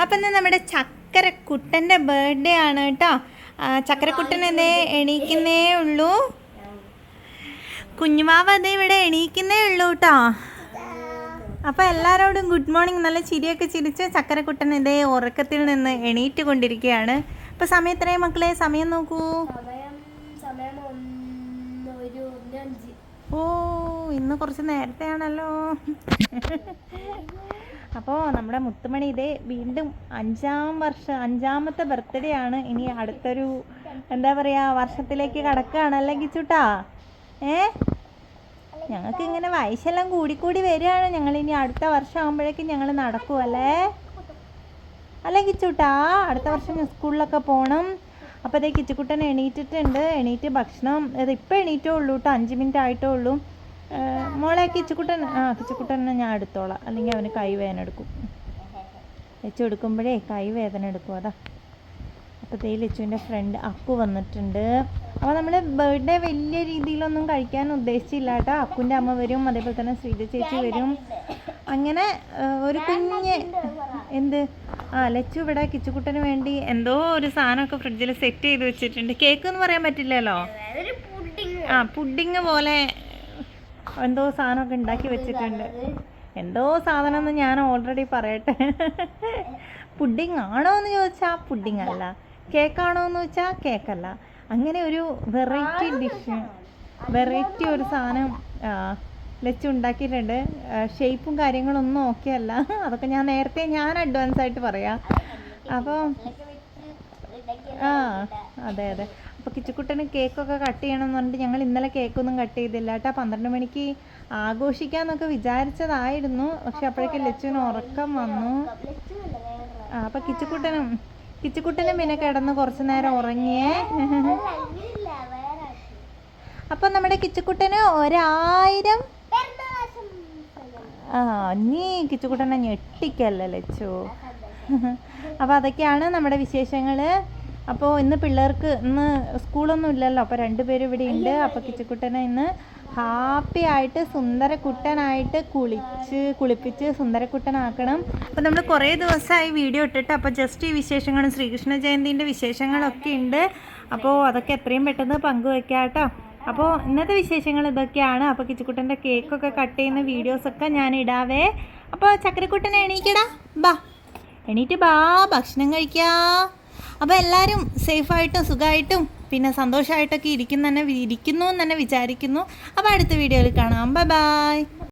അപ്പം എന്നാൽ നമ്മുടെ ചക്കരക്കുട്ടന്റെ ബർത്ത്ഡേ ആണ് കേട്ടോ. ചക്കരക്കുട്ടൻ എന്നേ എണീക്കുന്നേ ഉള്ളൂ. കുഞ്ഞുമാവ് അതേ ഇവിടെ എണീക്കുന്നേ ഉള്ളൂ കേട്ടോ. അപ്പോൾ എല്ലാവരോടും ഗുഡ് മോർണിംഗ് നല്ല ചിരിയൊക്കെ ചിരിച്ച് ചക്കരക്കുട്ടൻ ഇതേ ഉറക്കത്തിൽ നിന്ന് എണീറ്റ് കൊണ്ടിരിക്കുകയാണ് അപ്പോൾ സമയം എത്രയും മക്കളെ? സമയം നോക്കൂ. ഓ ഇന്ന് കുറച്ച് നേരത്തെയാണല്ലോ. അപ്പോൾ നമ്മുടെ മുത്തുമണി ഇതേ വീണ്ടും അഞ്ചാം വർഷം അഞ്ചാമത്തെ ബർത്ത്ഡേ ആണ്. ഇനി അടുത്തൊരു എന്താ പറയുക വർഷത്തിലേക്ക് കടക്കുകയാണല്ലേ കിച്ചുട്ടാ ഏ? ഞങ്ങൾക്ക് ഇങ്ങനെ വയസ്സെല്ലാം കൂടിക്കൂടി വരികയാണ്. ഞങ്ങൾ ഇനി അടുത്ത വർഷം ആകുമ്പോഴേക്കും ഞങ്ങൾ നടക്കുമല്ലേ അല്ലേ? കിച്ചുട്ടാ അടുത്ത വർഷം സ്കൂളിലൊക്കെ പോകണം അപ്പോൾ അതേ കിച്ചുക്കുട്ടൻ എണീറ്റിട്ടുണ്ട്. എണീറ്റ് ഭക്ഷണം ഇപ്പം എണീറ്റേ ഉള്ളൂ കേട്ടോ അഞ്ച് മിനിറ്റ് ആയിട്ടേ ഉള്ളൂ. മോളെ കിച്ചുക്കുട്ടൻ ആ കിച്ചുക്കുട്ടനെ ഞാൻ എടുത്തോളാം. അല്ലെങ്കിൽ അവന് കൈവേദന എടുക്കും. ലച്ചു എടുക്കുമ്പോഴേ കൈ വേദന എടുക്കും. അതാ. അപ്പോൾ തേ ലച്ചുവിന്റെ ഫ്രണ്ട് അക്കു വന്നിട്ടുണ്ട്. അപ്പോൾ നമ്മൾ ബർത്ത്ഡേ വലിയ രീതിയിലൊന്നും കഴിക്കാൻ ഉദ്ദേശിച്ചില്ല കേട്ടോ. അക്കുന്റെ അമ്മ വരും അതേപോലെ തന്നെ ശ്രീജ ചേച്ചി വരും. അങ്ങനെ ഒരു കുഞ്ഞ് എന്ത്? ആ ലച്ചു ഇവിടെ കിച്ചുക്കുട്ടന് വേണ്ടി എന്തോ ഒരു സാധനമൊക്കെ ഫ്രിഡ്ജിൽ സെറ്റ് ചെയ്ത് വെച്ചിട്ടുണ്ട്. കേക്ക് എന്ന് പറയാൻ പറ്റില്ലല്ലോ? ആ പുഡിങ് പോലെ എന്തോ സാധനമൊക്കെ ഉണ്ടാക്കി വെച്ചിട്ടുണ്ട്. എന്തോ സാധനം എന്ന് ഞാൻ ഓൾറെഡി പറയട്ടെ. പുഡിങ് ആണോ എന്ന് ചോദിച്ചാൽ പുഡിങ് അല്ല കേക്കാണോ എന്ന് വെച്ചാൽ കേക്കല്ല അങ്ങനെ ഒരു വെറൈറ്റി ഡിഷ് വെറൈറ്റി ഒരു സാധനം ലച്ച് ഉണ്ടാക്കിയിട്ടുണ്ട്. ഷേപ്പും കാര്യങ്ങളൊന്നും ഓക്കെ അല്ല. അതൊക്കെ ഞാൻ നേരത്തെ ഞാൻ അഡ്വാൻസ് ആയിട്ട് പറയാം. അപ്പോൾ ആ അതെ അതെ. അപ്പോൾ കിച്ചുക്കുട്ടന് കേക്കൊക്കെ കട്ട് ചെയ്യണം എന്ന് പറഞ്ഞിട്ട് ഞങ്ങൾ ഇന്നലെ കേക്കൊന്നും കട്ട് ചെയ്തില്ല കേട്ടോ. പന്ത്രണ്ട് മണിക്ക് ആഘോഷിക്കാമെന്നൊക്കെ വിചാരിച്ചതായിരുന്നു. പക്ഷെ അപ്പോഴേക്കും ലച്ചുവിന് ഉറക്കം വന്നു. ആ അപ്പം കിച്ചുക്കുട്ടനും കിച്ചുക്കുട്ടനും പിന്നെ കിടന്ന് കുറച്ച് നേരം ഉറങ്ങിയേ. അപ്പോൾ നമ്മുടെ കിച്ചുക്കുട്ടന് ഒരായിരം ആ നീ കിച്ചുക്കുട്ടനെ ഞെട്ടിക്കല്ലേ ലച്ചു? അപ്പോൾ അതൊക്കെയാണ് നമ്മുടെ വിശേഷങ്ങൾ അപ്പോൾ ഇന്ന് പിള്ളേർക്ക് ഇന്ന് സ്കൂളൊന്നും ഇല്ലല്ലോ. അപ്പോൾ രണ്ടുപേരും ഇവിടെ ഉണ്ട്. അപ്പോൾ കിച്ചുക്കുട്ടനെ ഇന്ന് ഹാപ്പി ആയിട്ട് സുന്ദരക്കുട്ടനായിട്ട് കുളിച്ച് കുളിപ്പിച്ച് സുന്ദരക്കുട്ടനാക്കണം. അപ്പോൾ നമ്മൾ കുറേ ദിവസമായി വീഡിയോ ഇട്ടിട്ട് അപ്പോൾ ജസ്റ്റ് ഈ വിശേഷങ്ങളും ശ്രീകൃഷ്ണ ജയന്തിന്റെ വിശേഷങ്ങളൊക്കെ ഉണ്ട്. അപ്പോൾ അതൊക്കെ എത്രയും പെട്ടെന്ന് പങ്കുവെക്കാം കേട്ടോ. അപ്പോൾ ഇന്നത്തെ വിശേഷങ്ങൾ ഇതൊക്കെയാണ്. അപ്പോൾ കിച്ചുക്കുട്ടന്റെ കേക്കൊക്കെ കട്ട് ചെയ്യുന്ന വീഡിയോസൊക്കെ ഞാൻ ഇടാവേ. അപ്പോൾ ചക്കരക്കുട്ടനെ എണീക്കടാ. ബാ. എണീറ്റ് ബാ. ഭക്ഷണം കഴിക്കാ. അപ്പോൾ എല്ലാവരും സേഫായിട്ടും സുഖമായിട്ടും പിന്നെ സന്തോഷമായിട്ടൊക്കെ ഇരിക്കുന്ന തന്നെ ഇരിക്കുന്നു എന്ന് തന്നെ വിചാരിക്കുന്നു. അപ്പോൾ അടുത്ത വീഡിയോയിൽ കാണാം. Bye bye